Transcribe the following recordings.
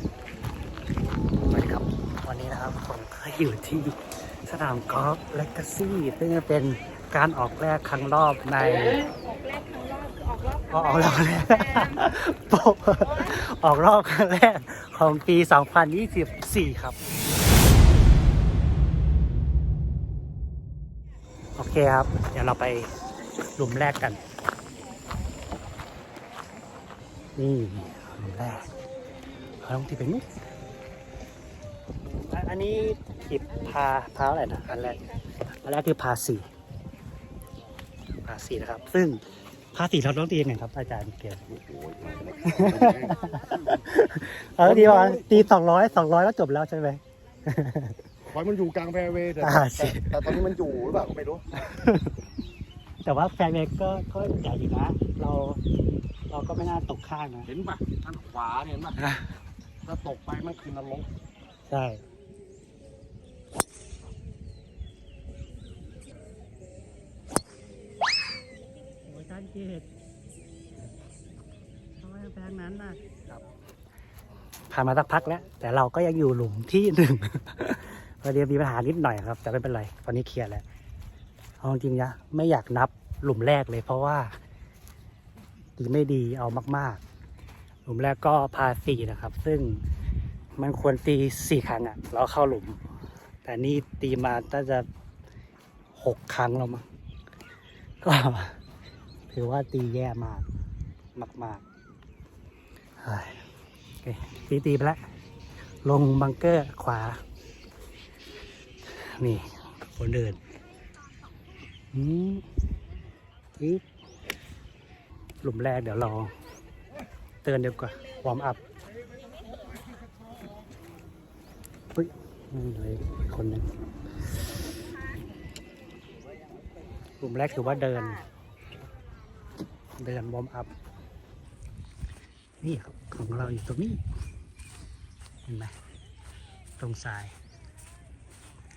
สวัสดีครับ วันนี้นะครับผมก็อยู่ที่สนามกอล์ฟเลกาซี่ซึ่งเป็นการออกแรกครั้งรอบในออกแรกครั้งรอบคือออกรอบออกออกรอบครั้งแรกโป๊ะออกรอบครั้งแรกของปี 2024 ครับ โอเคครับ เดี๋ยวเราไปหลุมแรกกัน นี่หลุมแรก เราต้องตีไปนู้นอันอันนี้ขีบพาพาอะไรนะอันแรกอันแรกคือพาสี่พาสี่นะครับ ซึ่งพาสี่เราต้องตียังไงครับ อาจารย์เกียรติเออดีว่าตีสองร้อยสองร้อยก็จบแล้วใช่ไหมขอให้มันอยู่กลางแฟร์เวย์แต่อ่าสิแต่แต่ตอนนี้มันอยู่หรือเปล่าก็ไม่รู้ แต่ว่าแฟนเล็กก็ก็ใหญ่อยู่นะ เราเราก็ไม่น่าตกข้างนะ เห็นป่ะทางขวาเนี่ยเห็นป่ะ ถ้าตกไปมันคือนรกใช่โอ้ยการเกตทำไมแพงนั้นน่ะครับผ่านมาสักพักแล้ว แต่เราก็ยังอยู่หลุมที่หนึ่ง พอดีมีปัญหานิดหน่อยครับ แต่ไม่เป็นไรตอนนี้เคลียร์แล้วเอาจริงๆนะไม่อยากนับหลุมแรกเลย เพราะว่าดีไม่ดีเอามาก ๆ หลุมแรกก็พาสี่นะครับ ซึ่งมันควรตีสี่ครั้งอะเราเข้าหลุม แต่นี่ตีมาน่าจะหกครั้งแล้วมั้งก็ถือว่าตีแย่มาก มากมากๆเฮ้ยโอเคตีตีไปแล้วลงบังเกอร์ขวา นี่คนเดินอืมอีกหลุมแรกเดี๋ยวเรา เตือนเดียวกว่าวอร์มอัพนี่เลยคนหนึ่งกลุ่มแรกถือว่าเดิน เดินวอร์มอัพ นี่ครับของเราอยู่ตรงนี้ เห็นไหมตรงซ้าย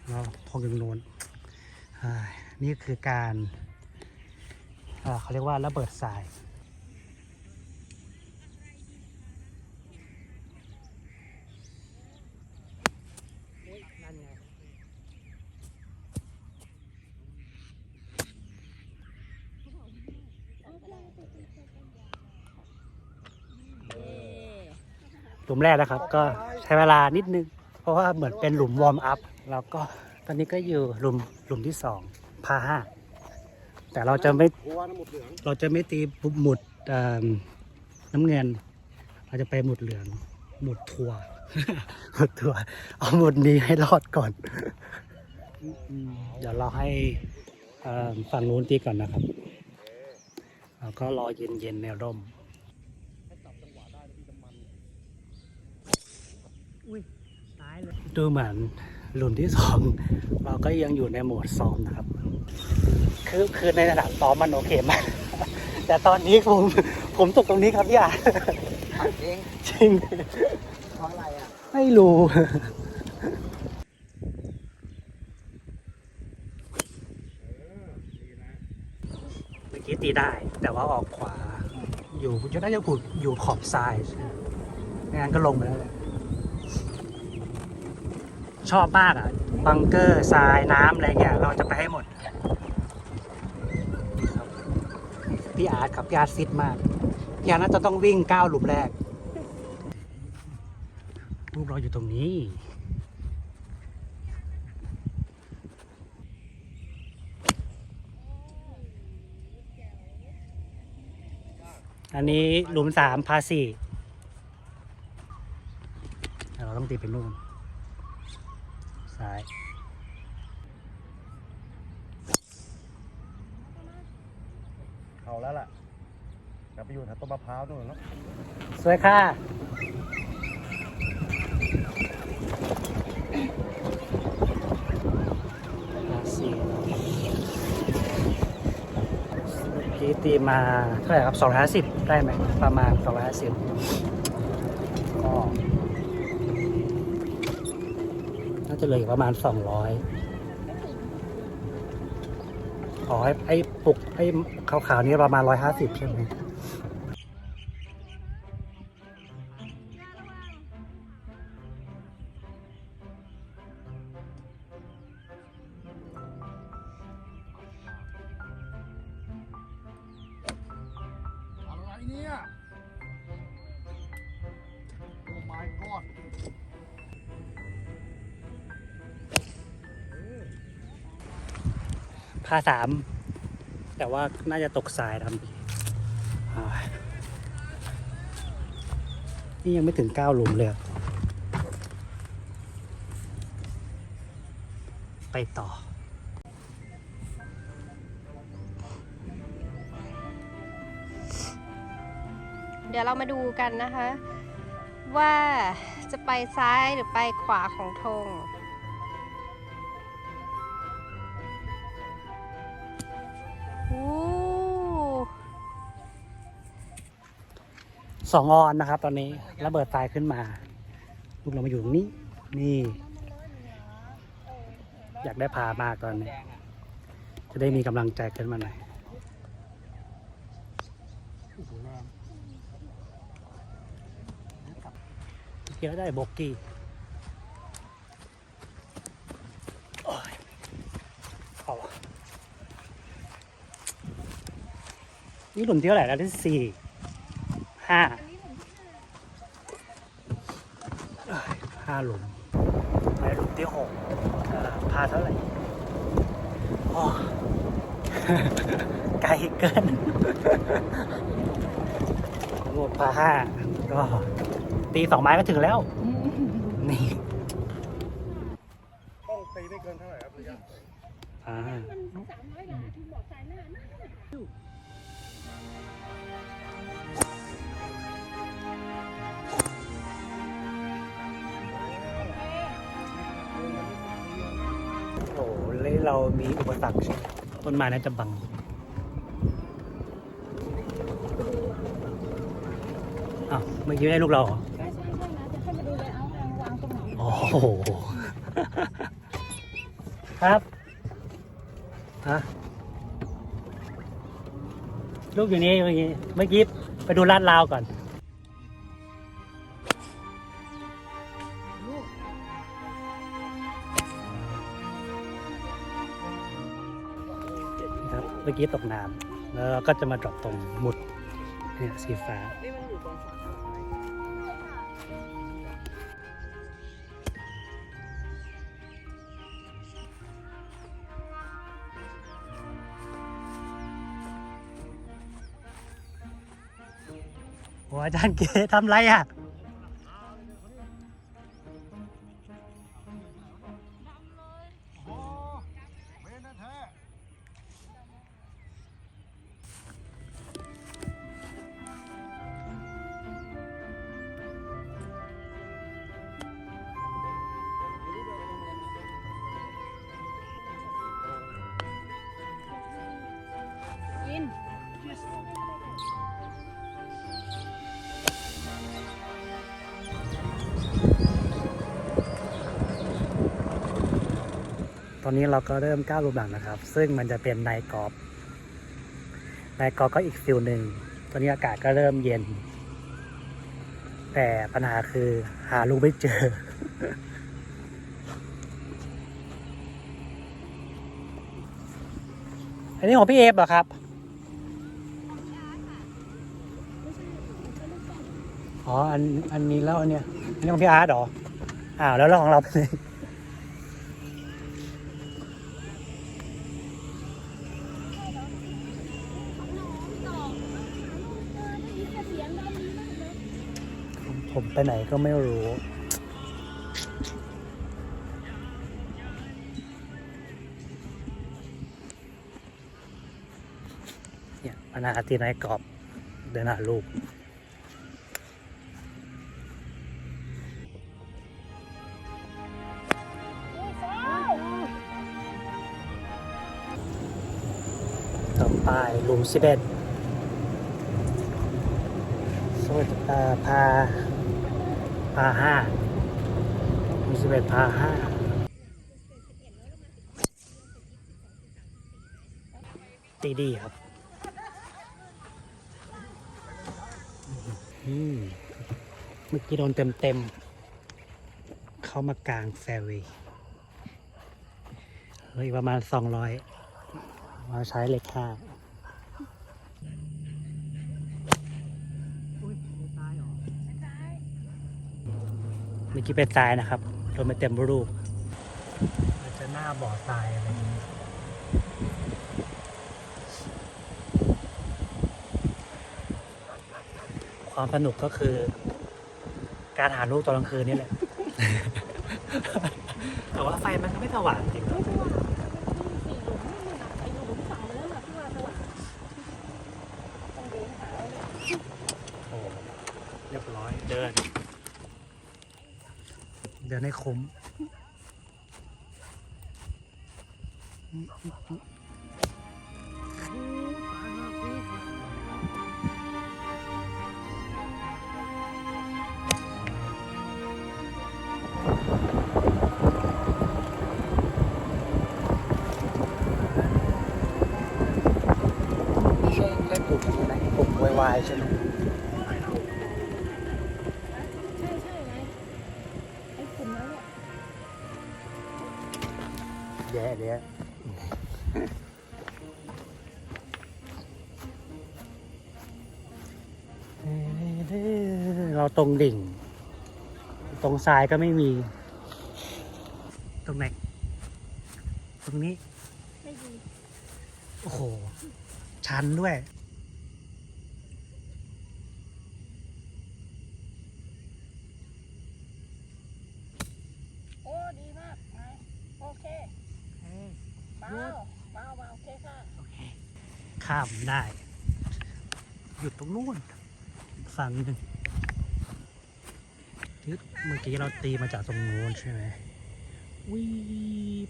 เราพองตรงโน้นนี่คือการอ่าเขาเรียกว่าระเบิดทราย หลุมแรกนะครับ ก็ใช้เวลานิดนึง เพราะว่าเหมือนเป็นหลุมวอร์มอัพแล้วก็ตอนนี้ก็อยู่หลุมหลุมที่สองพาห้าแต่เราจะไม่เราจะไม่ตีหมุดน้ำเงิน เราจะไปหมุดเหลือง หมุดทัวร์หมุดทัวร์เอาหมุดนี้ให้รอดก่อน เดี๋ยวเราให้ฝั่งนู้นตีก่อนนะครับแล้วก็รอเย็นๆแนวร่มอุ้ยตายเลย ดูเหมือนหลุมที่สองเราก็ยังอยู่ในโหมดซ้อมนะครับ คือคือในสนามซ้อมมันโอเคมากแต่ตอนนี้ผมผมตกตรงนี้ครับพี่อาเองจริงเพราะอะไรอะไม่รู้เมื่อกี้ตีได้ แต่ว่าออกขวา อยู่จะน่าจะผูดอยู่ขอบซ้ายไม่งั้นก็ลงไปแล้วแหละ ชอบมากอะ บังเกอร์ทรายน้ำอะไรเงี้ยเราจะไปให้หมดพี่อาร์ตครับพี่อาร์ตฟิตมากพี่อาร์ตน่าจะต้องวิ่งก้าวหลุมแรกรูปเราอยู่ตรงนี้อันนี้หลุมสามพาสี่เราต้องตีไปนู่นาย เขาแล้วล่ะแต่ ไปอยู่แถวต้นมะพร้าวนู่นเนาะสวยค่ะสี่พี่ตีมาเท่าไหร่ครับสองร้อยห้าสิบได้ไหม ประมาณสองร้อยห้าสิบก็น่าจะเหลยประมาณสองร้อยขอให้ไอ้ปุกไอ้ขาวๆนี้ประมาณร้อยห้าสิบใช่ไหม พาสาม แต่ว่าน่าจะตกสายทำดีนี่ยังไม่ถึงเก้าหลุมเลยไปต่อเดี๋ยวเรามาดูกันนะคะ ว่าจะไปซ้ายหรือไปขวาของธง สองออนนะครับ ตอนนี้ระเบิดไฟขึ้นมาลูกเรามาอยู่ตรงนี้ นี่ อยากได้พามากตอนนี้จะได้มีกำลังใจขึ้นมาหน่อยเกี่ยวได้โบกี้โอ้ยเอานี่หลุมที่เท่าไหร่แล้วที่สี่ ห้าเอ้ยห้าหลุมไปหลุมที่หกพาเท่าไหร่ไกลเกินหมดพาห้าก็ตีสองไม้ก็ถึงแล้ว นี่ อ้โหเลยเรามีอุปสรรคต้นไม้น่าจะบังอ้าวเมื่อกี้ไม่ได้ลูกเราเหรอใช่ใช่ใช่นะจะให้มาดูเลยเอาวางตรงไหนโอ้โห ครับฮะลูกอยู่นี่เมื่อกี้เมื่อกี้ไปดูลาดราวก่อน เมื่อกี้ตกน้ำแล้วเราก็จะมาดรอปตรงหมุดเนี่ยสีฟ้าโอ้อาจารย์เก๋ทำไรอะ อนนี้เราก็เริ่มก้าวรูปหลังนะครับ ซึ่งมันจะเป็นไนท์กอล์ฟไนท์กอล์ฟก็อีกฟิลหนึ่ง ตอนนี้อากาศก็เริ่มเย็น แต่ปัญหาคือหาลูกไม่เจอ อันนี้ของพี่เอฟเหรอครับอ๋อ อัน อันนี้แล้วอันเนี้ยอันนี้ของพี่อาร์ตเหรอ อ้าว แล้วเราของเราเป็น ไปไหนก็ไม่รู้ เนี่ยปัญหาตีนายกรอบเดินหาลูกต่อไปหลุมสิบเอ็ดโซดเอ่พาาห้าหลุมสิบเอ็ดพาห้าตีดีครับเมื่อกี้โดนเต็มเต็ม เข้ามากลางแฟร์เวย์เหลยประมาณสองร้อยมาใช้เลขห้า เมื่อกี้เป็นทรายนะครับรถไม่เต็มรูปจะหน้าบ่อทรายอะไรนี้ความสนุกก็คือ การหาลูกตอนกลางคืนนี่แหละ แต่ว่าไฟมันก็ไม่สว่างจริง ให้คุ้มไม่ใช่เล่นปุ่มใช่ไหมปุ่มวายๆใช่ไหม ตรงดิ่ง ตรงซ้ายก็ไม่มี ตรงไหน ตรงนี้ ไม่ดีโอ้โห ชันด้วย โอ้ ดีมากไงโอเคเบาเบาเบาโอเคค่ะ โอเค ข้ามได้ หยุดตรงนู้นอีกฝั่งหนึ่งยึด เมื่อกี้เราตีมาจากตรงนู้นใช่ไหมวีบ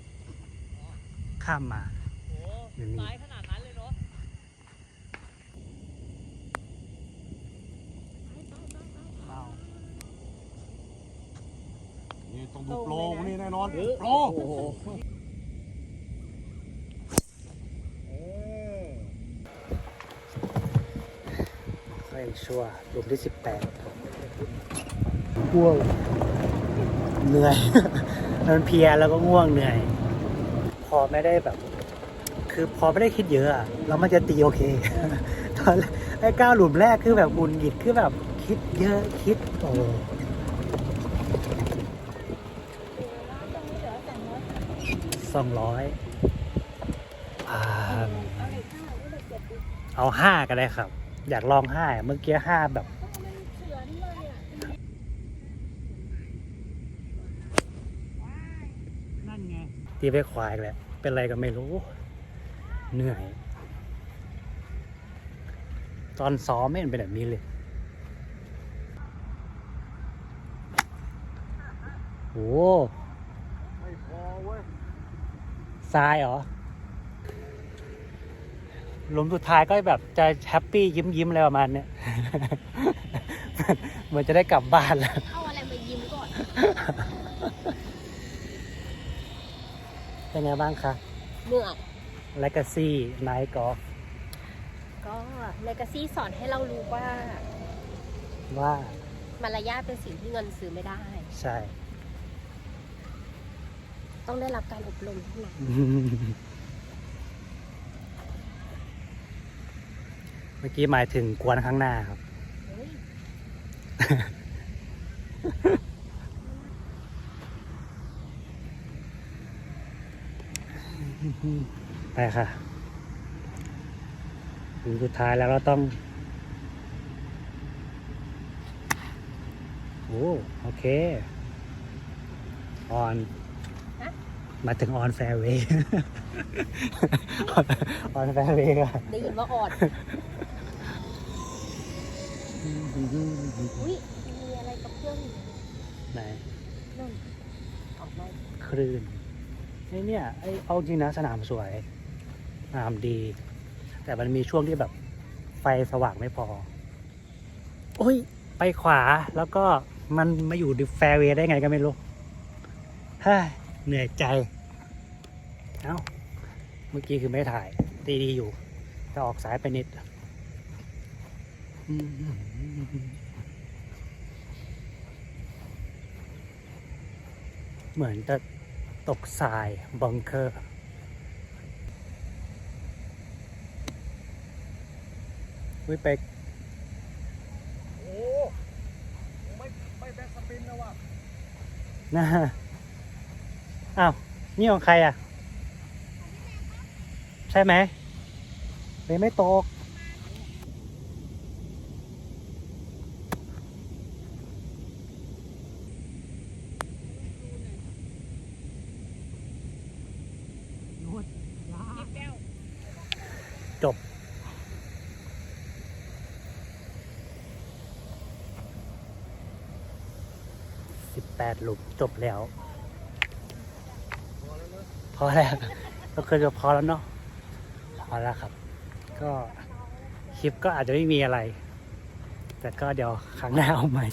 ข้ามมาอยู่นี่ขนาดนั้นเลยเนาะเบานี่ต้องดูโปรนี่แน่นอนโปรเออค่อยชั่วหลุมที่สิบแปด ง่วงเหนื่อย มันเพลียแล้วก็ง่วงเหนื่อย พอไม่ได้แบบ คือพอไม่ได้คิดเยอะอะแล้วมันจะตีโอเคตอนไอ้ก้าวหลุมแรกคือแบบบุญหงิดคือแบบคิดเยอะคิดโอ้สองร้อยเอาห้าก็ได้ครับ อยากลองห้าเมื่อกี้ห้าแบบ นั่นไง ตีไปควายแหละเป็นไรก็ไม่รู้ เหนื่อย ตอนซ้อมไม่เห็นเป็นแบบนี้เลยโอ้ไม่พอเว้ยทรายเหรอหลุมสุดท้ายก็แบบจะแฮปปี้ยิ้มยิ้มอะไรประมาณเนี้ยเหมือนจะได้กลับบ้านแล้ว เอาอะไรมายิ้มก่อน เป็นไงบ้างคะเหนื่อย Legacy Night Golf ก็เลกาซี่สอนให้เรารู้ว่าว่า มารยาทเป็นสิ่งที่เงินซื้อไม่ได้ ใช่ ต้องได้รับการอบรมเท่านั้นเมื่อกี้หมายถึงกวนข้างหน้าครับ เฮ้ย ไปค่ะถึงสุดท้ายแล้วเราต้องโอ้โอเค ออน มาถึงออนแฟร์เวย์ออนแฟร์เวย์ค่ะได้ยินว่าอ่อนอุ้ยมีอะไรกับเครื่องอยู่ไหนนั่นออกมาคลื่น ไอเนี่ยไอ้เอาจริงนะสนามสวยสนามดี แต่มันมีช่วงที่แบบไฟสว่างไม่พอ โอ้ย ไปขวาแล้วก็มันมาอยู่ดิแฟร์เวย์ได้ไงก็ไม่รู้ฮ่าเหนื่อยใจ เอ้า เมื่อกี้คือไม่ถ่าย ตีดีอยู่ แต่ออกสายไปนิดเหมือนจะ ตกทรายบังเคอร์อุ้ยไปโอ้ไม่ไม่แบ็คสปินนะว่ะนะฮะอ้าว นี่ของใครอะ ใช่ไหมเลยไม่ตก จบ สิบแปดหลุมจบแล้ว พอแล้วก็คือจะพอแล้วเนาะ พอแล้วครับ ก็คลิปก็อาจจะไม่มีอะไร แต่ก็เดี๋ยวครั้งหน้าเอาใหม่